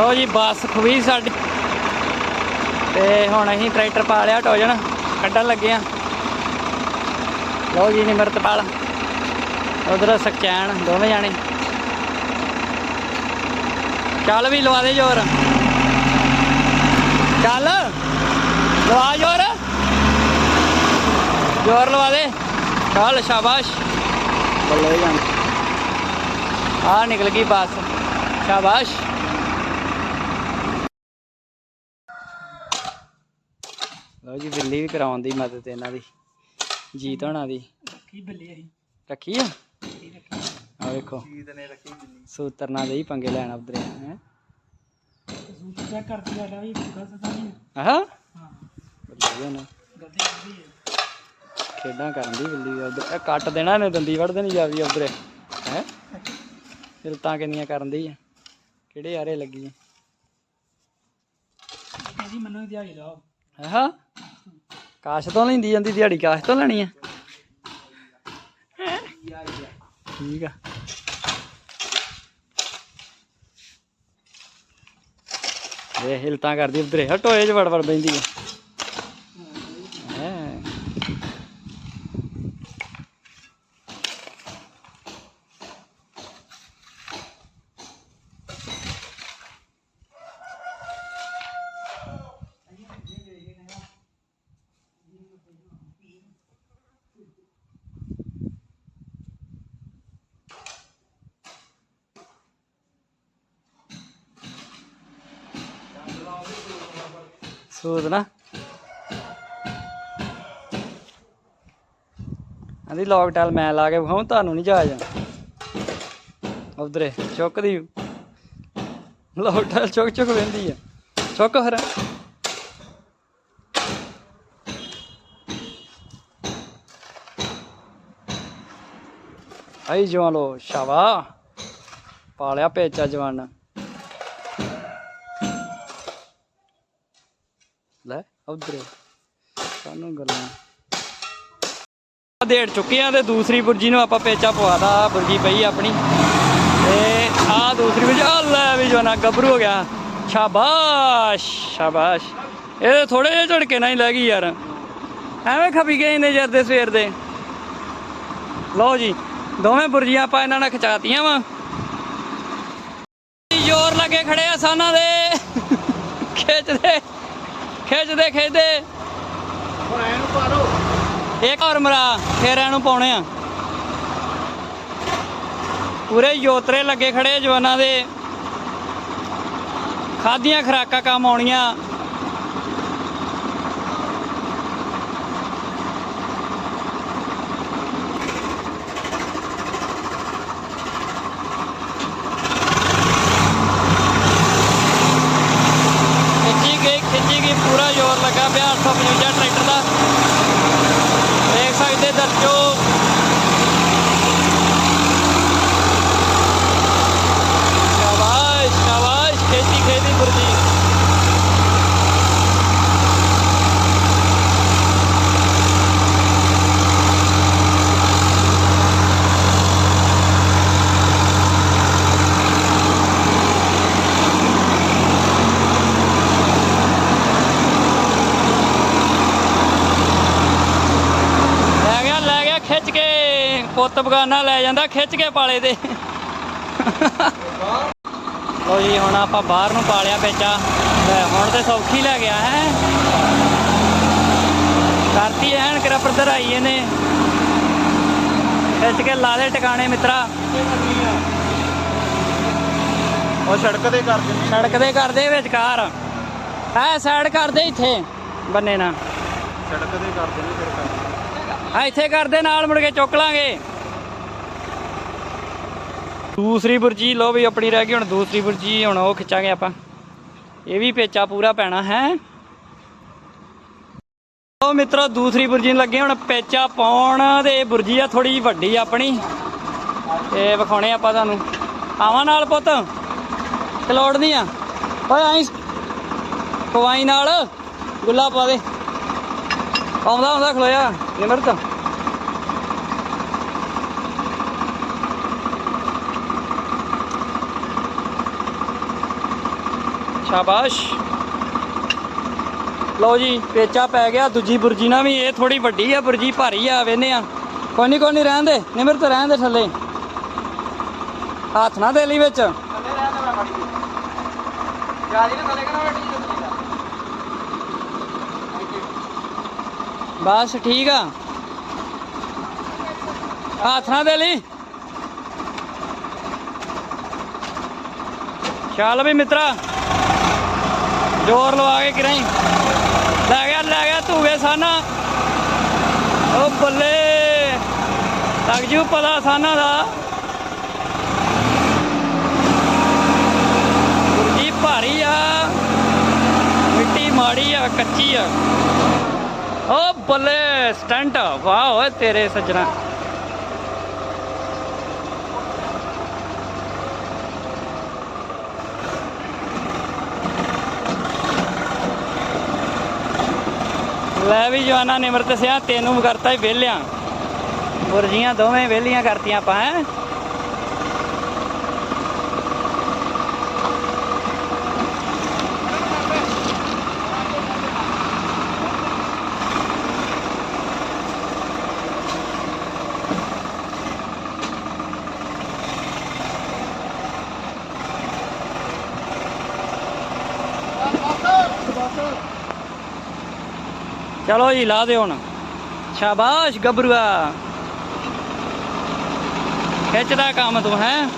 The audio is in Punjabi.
ਲਓ ਜੀ ਬੱਸ ਖੁਵੀ ਸਾਡੀ। ਤੇ ਹੁਣ ਅਸੀਂ ਟਰੈਕਟਰ ਪਾ ਲਿਆ ਟੋਜਨ ਕੱਢਣ ਲੱਗੇ ਆ ਲਓ ਜੀ ਨਿਮਰਤਪਾਲ ਉਧਰ ਸਖਚੈਨ ਦੋਵੇਂ ਜਾਣੇ। ਚੱਲ ਵੀ ਲਵਾ ਦੇ ਜ਼ੋਰ। ਚੱਲ ਲਵਾ ਜ਼ੋਰ। ਜ਼ੋਰ ਲਵਾ ਦੇ। ਚੱਲ ਸ਼ਾਬਾਸ਼। ਬੱਲੇ ਜਾਨ ਆ ਨਿਕਲ ਗਈ ਬੱਸ। ਸ਼ਾਬਾਸ਼। ਲਓ ਜੀ ਬਿੱਲੀ ਵੀ ਕਰਾਉਣ ਦੀ ਮਦਦ ਇਹਨਾਂ ਦੀ ਜੀਤ ਹੋਣਾ ਦੀ। ਕੀ ਬੱਲੇ ਆਈ ਰੱਖੀ ਆ? ਆ ਵੇਖੋ ਜੀਤ ਨੇ ਰੱਖੀ ਬਿੱਲੀ ਸੂਤਰ ਨਾਲ ਦੇ ਪੰਗੇ ਲੈਣ ਉਧਰੇ ਹੈ? ਸੂਟ ਚੈੱਕ ਕਰਦੀ ਆ ਰਹੀ ਗਲਤ ਤਾਂ ਨਹੀਂ। ਆਹ? ਹਾਂ। ਬੱਲੇ ਨਾ। ਗਲਤੀ ਕਰਦੀ ਹੈ। ਖੇਡਾਂ ਕਰਨ ਦੀ ਬਿੱਲੀ ਉਧਰ। ਕੱਟ ਦੇਣਾ ਨੇ ਦੰਦੀ ਵੜ ਦੇਣੀ ਜਾਵੀ ਉਧਰੇ ਹੈ? ਹਿਲਤਾਂ ਕਿੰਨੀਆਂ ਕਰਨ ਦੀ ਆ? ਕਿਹੜੇ ਆਰੇ ਲੱਗੀ ਆ? ਕਹਿੰਦੀ ਮੈਨੂੰ ਦਿਹਾੜੀ ਲਾਓ। ਆਹ, ਕਾਸ਼ ਤੋਂ ਲੈਂਦੀ ਜਾਂਦੀ, ਦਿਹਾੜੀ ਕਾਸ਼ ਤੋਂ ਲੈਣੀ ਆ। ਠੀਕ ਆ। ਇਹ ਹਿਲਤਾਂ ਕਰਦੀ ਉਧਰੇ ਹਟੋਏ ਚ ਵੜ ਵੜ ਬੈਂਦੀ ਆ। ਸੂਤ ਨਾ ਆਂਦੀ ਲੌਕ ਟਾਲ ਮੈਂ ਲਾ ਕੇ ਵਿਖਾਉਂ ਤੁਹਾਨੂੰ ਨਹੀਂ ਜਾਜ ਉਧਰੇ ਚੁੱਕਦੀ ਲੌਕ ਟਾਲ ਚੁੱਕ ਚੁੱਕ ਵੰਦੀ ਆ ਚੁੱਕ ਫਿਰ ਆਈ ਜਵਾਨ ਲੋ ਸ਼ਾਬਾ ਪਾਲਿਆ ਪੇਚਾ ਜਵਾਨ ਉਧਰ। ਸਾਨੂੰ ਗੱਲਾਂ। ਦੇੜ ਚੁੱਕੇ ਆ ਤੇ ਦੂਸਰੀ ਬੁਰਜੀ ਨੂੰ ਆਪਾਂ ਪੇਚਾ ਪਵਾਦਾ ਬੁਰਜੀ ਪਈ ਆਪਣੀ। ਤੇ ਆ ਦੂਸਰੀ ਬੁਰਜੀ ਆ ਵੀ ਜਵਾਨਾ, ਗੱਭਰੂ ਹੋ ਗਿਆ। ਸ਼ਾਬਾਸ਼ ਸ਼ਾਬਾਸ਼। ਇਹ ਥੋੜੇ ਜਿਹੇ ਝੜਕੇ ਨਾਲ ਹੀ ਲੈ ਗਈ ਯਾਰ। ਐਵੇਂ ਖਪੀ ਗਏ ਨੇ ਜਰ ਦੇ ਸਵੇਰ ਦੇ। ਲਓ ਜੀ, ਦੋਵੇਂ ਬੁਰਜੀਆਂ ਆਪਾਂ ਇਹਨਾਂ ਨਾਲ ਖਿਚਾਤੀਆਂ ਵਾ। ਜ਼ੋਰ ਲੱਗੇ ਖੜੇ ਆ ਸਾਨਾਂ ਦੇ। ਖਿੱਚਦੇ। ਖਿੱਚਦੇ ਖਿੱਚਦੇ ਹੁਣ ਐਨੂੰ ਪਾਰੋ ਇੱਕ ਹੋਰ ਮਰਾ, ਫੇਰ ਇਹਨੂੰ ਪਾਉਣੇ ਆ। ਪੂਰੇ ਯੋਤਰੇ ਲੱਗੇ ਖੜੇ ਜਵਾਨਾਂ ਦੇ। ਖਾਦੀਆਂ ਖਰਾਕਾਂ ਕੰਮ ਆਉਣੀਆਂ ਖਿੱਚੀ ਗਈ ਖਿੱਚੀ ਗਈ ਪੂਰਾ ਜ਼ੋਰ ਲੱਗਾ ਪਿਆ 855 ਟਰੈਕਟਰ ਦਾ ਦੇਖ ਸਕਦੇ ਦਰਜੋ ਸ਼ਾਬਾਸ਼ ਸ਼ਾਬਾਸ਼ ਖੇਤੀ ਖੇਤੀ ਬੁਰਜੀ ਲੈ ਗਿਆ ਲੈ ਗਿਆ ਖਿੱਚ ਕੇ ਪੁੱਤ ਬਗਾਨਾ ਲੈ ਜਾਂਦਾ ਖਿੱਚ ਕੇ ਪਾਲੇ ਦੇ। ਲੋ ਜੀ ਹੁਣ ਆਪਾਂ ਬਾਹਰ ਨੂੰ ਪਾਲਿਆ ਲੈ ਹੁਣ ਤੇ ਸੌਖੀ ਲੈ ਗਿਆ ਹੈ। ਕਰਤੀ ਐਨ ਕਿਰਾ ਪਰਦਰ ਆਈ ਇਹਨੇ। ਖਿੱਚ ਕੇ ਲਾ ਦੇ ਟਿਕਾਣੇ ਮਿੱਤਰਾ। ਉਹ ਸੜਕ ਤੇ ਕਰ ਦਿੰਦੇ। ਸੜਕ ਦੇ ਕਰਦੇ ਵਿਚਕਾਰ ਐ ਸਾਈਡ ਕਰਦੇ ਇੱਥੇ ਬੰਨੇ ਨਾ ਸੜਕ ਤੇ ਕਰ ਦਿੰਦੇ ਫਿਰ ਕਰ ਆ ਇੱਥੇ ਕਰਦੇ ਨਾਲ ਮੁੜ ਕੇ ਚੁੱਕ ਲਾਂਗੇ। ਦੂਸਰੀ ਬੁਰਜੀ ਲੋ ਵੀ ਆਪਣੀ ਰਹਿ ਗਈ, ਹੁਣ ਦੂਸਰੀ ਬੁਰਜੀ ਹੁਣ ਉਹ ਖਿੱਚਾਂਗੇ ਆਪਾਂ। ਇਹ ਵੀ ਪੇਚਾ ਪੂਰਾ ਪੈਣਾ, ਹੈ? ਉਹ ਮਿੱਤਰੋ, ਦੂਸਰੀ ਬੁਰਜੀ ਨੂੰ ਲੱਗੇ ਹੁਣ ਪੇਚਾ ਪਾਉਣ ਤੇ ਇਹ ਬੁਰਜੀ ਆ ਥੋੜੀ ਜਿਹੀ ਵੱਡੀ ਆਪਣੀ। ਤੇ ਵਿਖਾਉਣੇ ਆਪਾਂ ਤੁਹਾਨੂੰ। ਆਵਾਂ ਨਾਲ ਪੁੱਤ। ਤੇ ਲੋੜ ਨਹੀਂ ਆ। ਓਏ, ਆਈ ਪਵਾਈ ਨਾਲ। ਗੁੱਲਾ ਪਾ ਦੇ। ਆਉਂਦਾ ਆਉਂਦਾ ਖਲੋਇਆ। ਨਿਮਰਤ ਸ਼ਾਬਾਸ਼ ਲਓ ਜੀ, ਪੇਚਾ ਪੈ ਗਿਆ, ਦੂਜੀ ਬੁਰਜੀ ਨਾਲ ਵੀ ਇਹ ਥੋੜੀ ਵੱਡੀ ਆ, ਬੁਰਜੀ ਭਾਰੀ ਆ ਵੇਨੇ ਆ ਕੋਈ ਨਹੀਂ ਕੋਈ ਨਹੀਂ ਰਹਿਣ ਦੇ, ਨਿਮਰਤ, ਰਹਿਣ ਦੇ ਥੱਲੇ। ਹੱਥ ਨਾ ਦੇ ਲਈ ਵਿੱਚ। ਥੱਲੇ ਰਹਿਣ ਦੇ, ਮੈਂ ਫੜੀ। ਜਿਆਦੀ ਨਾ ਥੱਲੇ ਕਿਹਨਾਂ ਵੱਡੀ ਜੁੱਤੀ ਦਾ ਬਸ ਠੀਕ ਆ। ਹੱਥ ਨਾ ਦੇ ਲਈ। ਚੱਲ ਵੀ ਮਿੱਤਰਾ। ਜ਼ੋਰ ਲਵਾ ਕੇ ਕਿਰਾਂ ਲੈ ਗਿਆ ਲੈ ਗਿਆ ਧੂਵੇ ਸਾਨਾ। ਉਹ ਬੱਲੇ। ਲੱਗ ਜੂ ਪਤਾ ਸਾਨਾ ਦਾ। ਗੁਰਜੀ ਭਾਰੀ ਆ। ਮਿੱਟੀ ਮਾੜੀ ਆ, ਕੱਚੀ ਆ। ਓ ਬੱਲੇ, ਸਟੰਟ। ਵਾਹ ਓਏ, ਤੇਰੇ ਸੱਜਣਾ। ਲੈ ਵੀ ਜਵਾਨਾ ਨਿਮਰਤ ਸਿਆ, ਤੈਨੂੰ ਕਰਤਾ ਹੀ ਵਿਹਲਿਆਂ। ਬੁਰਜੀਆਂ ਦੋਵੇਂ ਵਿਹਲੀਆਂ ਕਰਤੀਆਂ ਆਪਾਂ, ਹੈ? ਚਲੋ ਜੀ ਲਾ ਦੇ ਹੁਣ। ਸ਼ਾਬਾਸ਼ ਗੱਭਰੂਆ। ਖਿੱਚਦਾ ਕੰਮ ਤੂੰ ਹੈ?